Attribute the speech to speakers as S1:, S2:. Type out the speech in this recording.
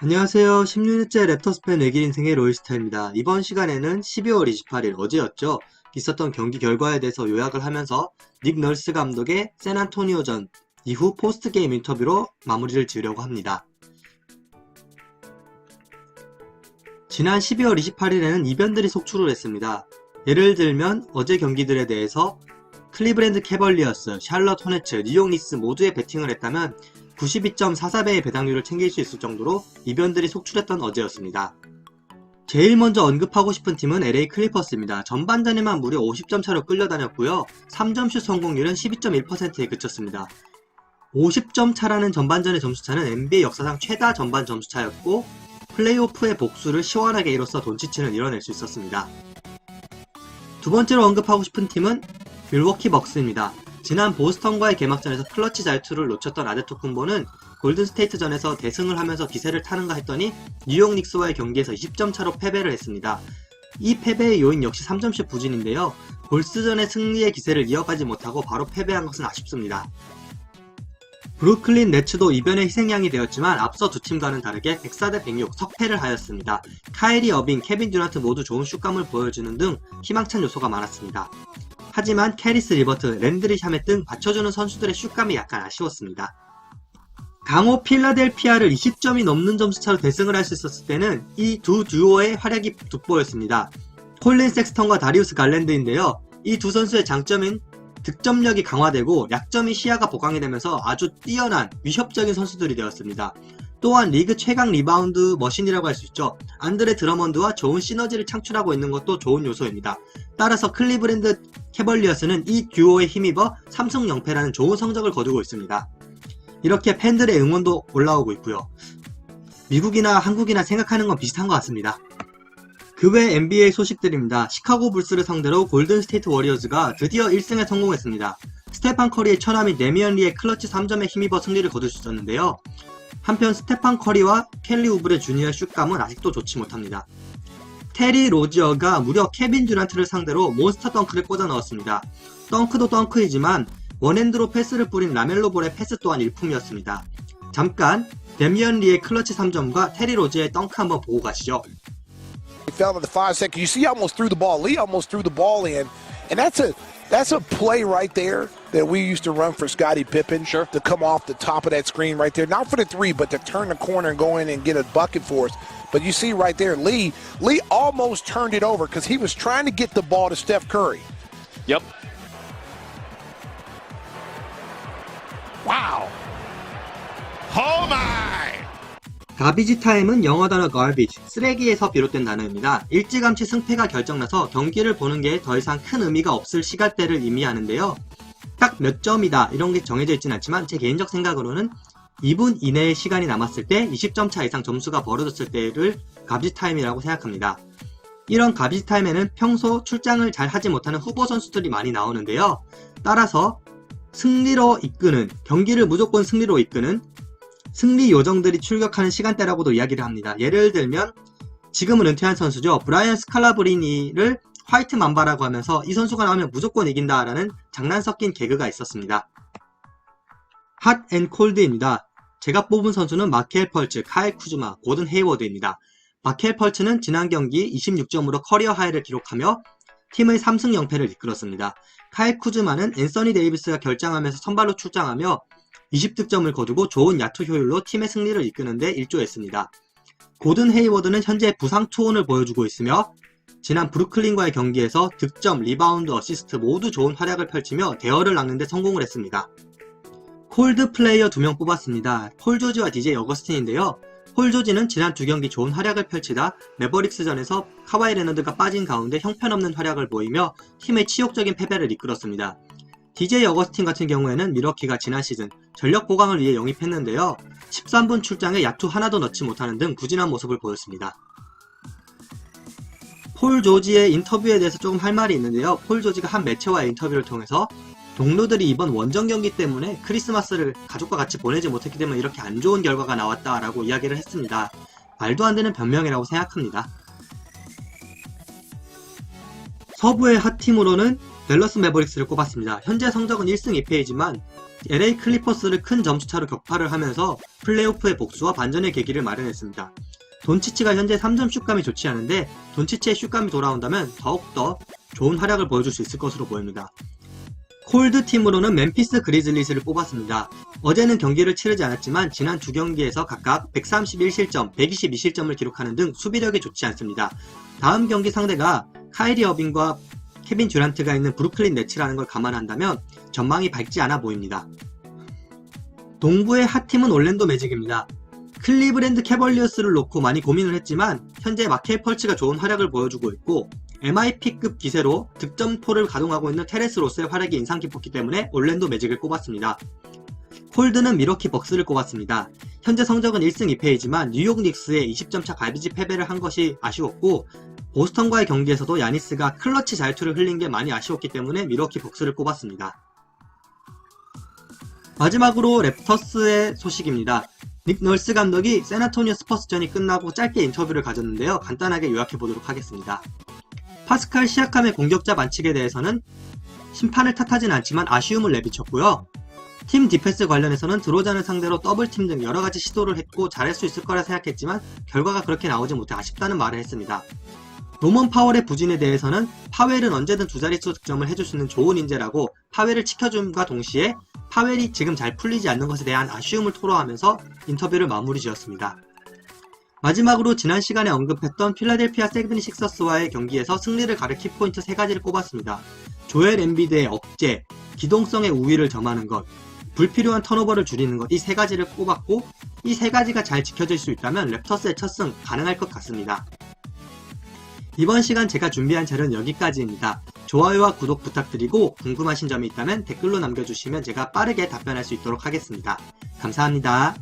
S1: 안녕하세요. 16년째 랩터스 팬 외길 인생의 로이스타입니다. 이번 시간에는 12월 28일 어제였죠. 있었던 경기 결과에 대해서 요약을 하면서 닉 널스 감독의 샌안토니오전 이후 포스트 게임 인터뷰로 마무리를 지으려고 합니다. 지난 12월 28일에는 이변들이 속출을 했습니다. 예를 들면 어제 경기들에 대해서 클리브랜드 캐벌리어스, 샬럿 호네츠, 뉴욕 닉스 모두에 베팅을 했다면 92.44배의 배당률을 챙길 수 있을 정도로 이변들이 속출했던 어제였습니다. 제일 먼저 언급하고 싶은 팀은 LA 클리퍼스입니다. 전반전에만 무려 50점 차로 끌려다녔고요. 3점슛 성공률은 12.1%에 그쳤습니다. 50점 차라는 전반전의 점수차는 NBA 역사상 최다 전반 점수차였고 플레이오프의 복수를 시원하게 이뤄서 돈치치는 이뤄낼 수 있었습니다. 두 번째로 언급하고 싶은 팀은 밀워키 벅스입니다. 지난 보스턴과의 개막전에서 클러치 잘투를 놓쳤던 아데토쿤보는 골든스테이트전에서 대승을 하면서 기세를 타는가 했더니 뉴욕 닉스와의 경기에서 20점 차로 패배를 했습니다. 이 패배의 요인 역시 3점슛 부진인데요. 볼스전의 승리의 기세를 이어가지 못하고 바로 패배한 것은 아쉽습니다. 브루클린 네츠도 이변의 희생양이 되었지만 앞서 두 팀과는 다르게 104대 106 석패를 하였습니다. 카이리 어빙, 케빈 듀란트 모두 좋은 슛감을 보여주는 등 희망찬 요소가 많았습니다. 하지만 캐리스 리버트, 랜드리 샤멧 등 받쳐주는 선수들의 슛감이 약간 아쉬웠습니다. 강호 필라델피아를 20점이 넘는 점수차로 대승을 할 수 있었을 때는 이 두 듀오의 활약이 돋보였습니다. 콜린 섹스턴과 다리우스 갈랜드인데요. 이 두 선수의 장점인 득점력이 강화되고 약점이 시야가 보강이 되면서 아주 뛰어난 위협적인 선수들이 되었습니다. 또한 리그 최강 리바운드 머신이라고 할 수 있죠. 안드레 드러먼드와 좋은 시너지를 창출하고 있는 것도 좋은 요소입니다. 따라서 클리브랜드 캐벌리어스는 이 듀오에 힘입어 3승 0패라는 좋은 성적을 거두고 있습니다. 이렇게 팬들의 응원도 올라오고 있고요. 미국이나 한국이나 생각하는 건 비슷한 것 같습니다. 그 외 NBA 소식들입니다. 시카고 불스를 상대로 골든 스테이트 워리어즈가 드디어 1승에 성공했습니다. 스테판 커리의 처남인 데미언 리의 클러치 3점에 힘입어 승리를 거둘 수 있었는데요. 한편 스테판 커리와 켈리 우브의 주니어 슛감은 아직도 좋지 못합니다. 테리 로지어가 무려 케빈 듀란트를 상대로 몬스터 덩크를 꽂아 넣었습니다. 덩크도 덩크이지만 원핸드로 패스를 뿌린 라멜로 볼의 패스 또한 일품이었습니다. 잠깐 데미언 리의 클러치 3점과 테리 로지의 덩크 한번 보고 가시죠.
S2: Fell in the five second. You see, almost threw the ball. Lee almost threw the ball in, and that's a that's a play right there that we used to run for Scottie Pippen.
S3: Sure.
S2: To come off the top of that screen right there, not for the three, but to turn the corner and go in and get a bucket for us. But you see right there, Lee Lee almost turned it over because he was trying to get the ball to Steph Curry.
S3: Yep.
S2: Wow. Oh my!
S1: 가비지 타임은 영어 단어 garbage, 쓰레기에서 비롯된 단어입니다. 일찌감치 승패가 결정나서 경기를 보는 게 더 이상 큰 의미가 없을 시간대를 의미하는데요. 딱 몇 점이다 이런 게 정해져 있진 않지만 제 개인적 생각으로는 2분 이내의 시간이 남았을 때 20점 차 이상 점수가 벌어졌을 때를 가비지 타임이라고 생각합니다. 이런 가비지 타임에는 평소 출장을 잘 하지 못하는 후보 선수들이 많이 나오는데요. 따라서 승리로 이끄는 경기를 무조건 승리로 이끄는 승리 요정들이 출격하는 시간대라고도 이야기를 합니다. 예를 들면 지금은 은퇴한 선수죠. 브라이언 스칼라브리니를 화이트 만바라고 하면서 이 선수가 나오면 무조건 이긴다라는 장난 섞인 개그가 있었습니다. 핫 앤 콜드입니다. 제가 뽑은 선수는 마켈 펄츠, 카일 쿠즈마, 고든 헤이워드입니다. 마켈 펄츠는 지난 경기 26점으로 커리어 하이를 기록하며 팀의 3승 0패를 이끌었습니다. 카일 쿠즈마는 앤서니 데이비스가 결장하면서 선발로 출장하며 20득점을 거두고 좋은 야투 효율로 팀의 승리를 이끄는데 일조했습니다. 고든 헤이워드는 현재 부상 투혼을 보여주고 있으며 지난 브루클린과의 경기에서 득점, 리바운드, 어시스트 모두 좋은 활약을 펼치며 대열을 낚는데 성공을 했습니다. 콜드 플레이어 2명 뽑았습니다. 폴 조지와 DJ 어거스틴인데요. 폴 조지는 지난 두 경기 좋은 활약을 펼치다 메버릭스전에서 카와이 레너드가 빠진 가운데 형편없는 활약을 보이며 팀의 치욕적인 패배를 이끌었습니다. DJ 어거스틴 같은 경우에는 미러키가 지난 시즌 전력 보강을 위해 영입했는데요. 13분 출장에 야투 하나도 넣지 못하는 등 부진한 모습을 보였습니다. 폴 조지의 인터뷰에 대해서 조금 할 말이 있는데요. 폴 조지가 한 매체와의 인터뷰를 통해서 동료들이 이번 원정 경기 때문에 크리스마스를 가족과 같이 보내지 못했기 때문에 이렇게 안 좋은 결과가 나왔다라고 이야기를 했습니다. 말도 안 되는 변명이라고 생각합니다. 서부의 핫팀으로는 댈러스 매버릭스를 꼽았습니다. 현재 성적은 1승 2패이지만 LA 클리퍼스를 큰 점수차로 격파를 하면서 플레이오프의 복수와 반전의 계기를 마련했습니다. 돈치치가 현재 3점 슛감이 좋지 않은데 돈치치의 슛감이 돌아온다면 더욱더 좋은 활약을 보여줄 수 있을 것으로 보입니다. 콜드 팀으로는 멤피스 그리즐리스를 뽑았습니다. 어제는 경기를 치르지 않았지만 지난 두 경기에서 각각 131실점, 122실점을 기록하는 등 수비력이 좋지 않습니다. 다음 경기 상대가 카이리 어빙과 케빈 듀란트가 있는 브루클린 네츠라는 걸 감안한다면 전망이 밝지 않아 보입니다. 동부의 핫팀은 올랜도 매직입니다. 클리브랜드 캐벌리어스를 놓고 많이 고민을 했지만 현재 마케 펄츠가 좋은 활약을 보여주고 있고 MIP급 기세로 득점포를 가동하고 있는 테레스 로스의 활약이 인상 깊었기 때문에 올랜도 매직을 꼽았습니다. 콜드는 미러키 벅스를 꼽았습니다. 현재 성적은 1승 2패이지만 뉴욕 닉스의 20점 차 갈비지 패배를 한 것이 아쉬웠고 보스턴과의 경기에서도 야니스가 클러치 자유투를 흘린 게 많이 아쉬웠기 때문에 미러키 벅스를 꼽았습니다. 마지막으로 랩터스의 소식입니다. 닉 널스 감독이 세나토니오 스퍼스전이 끝나고 짧게 인터뷰를 가졌는데요. 간단하게 요약해 보도록 하겠습니다. 파스칼 시아캄의 공격자 반칙에 대해서는 심판을 탓하진 않지만 아쉬움을 내비쳤고요. 팀 디펜스 관련해서는 드로잔을 상대로 더블팀 등 여러가지 시도를 했고 잘할 수 있을 거라 생각했지만 결과가 그렇게 나오지 못해 아쉽다는 말을 했습니다. 노먼 파웰의 부진에 대해서는 파웰은 언제든 두 자릿수 득점을 해줄 수 있는 좋은 인재라고 파웰을 지켜줌과 동시에 파웰이 지금 잘 풀리지 않는 것에 대한 아쉬움을 토로하면서 인터뷰를 마무리 지었습니다. 마지막으로 지난 시간에 언급했던 필라델피아 세븐식서스와의 경기에서 승리를 가를 키포인트 3가지를 꼽았습니다. 조엘 엠비드의 억제, 기동성의 우위를 점하는 것, 불필요한 턴오버를 줄이는 것 이 세 가지를 꼽았고 이 세 가지가 잘 지켜질 수 있다면 랩터스의 첫승 가능할 것 같습니다. 이번 시간 제가 준비한 자료는 여기까지입니다. 좋아요와 구독 부탁드리고 궁금하신 점이 있다면 댓글로 남겨주시면 제가 빠르게 답변할 수 있도록 하겠습니다. 감사합니다.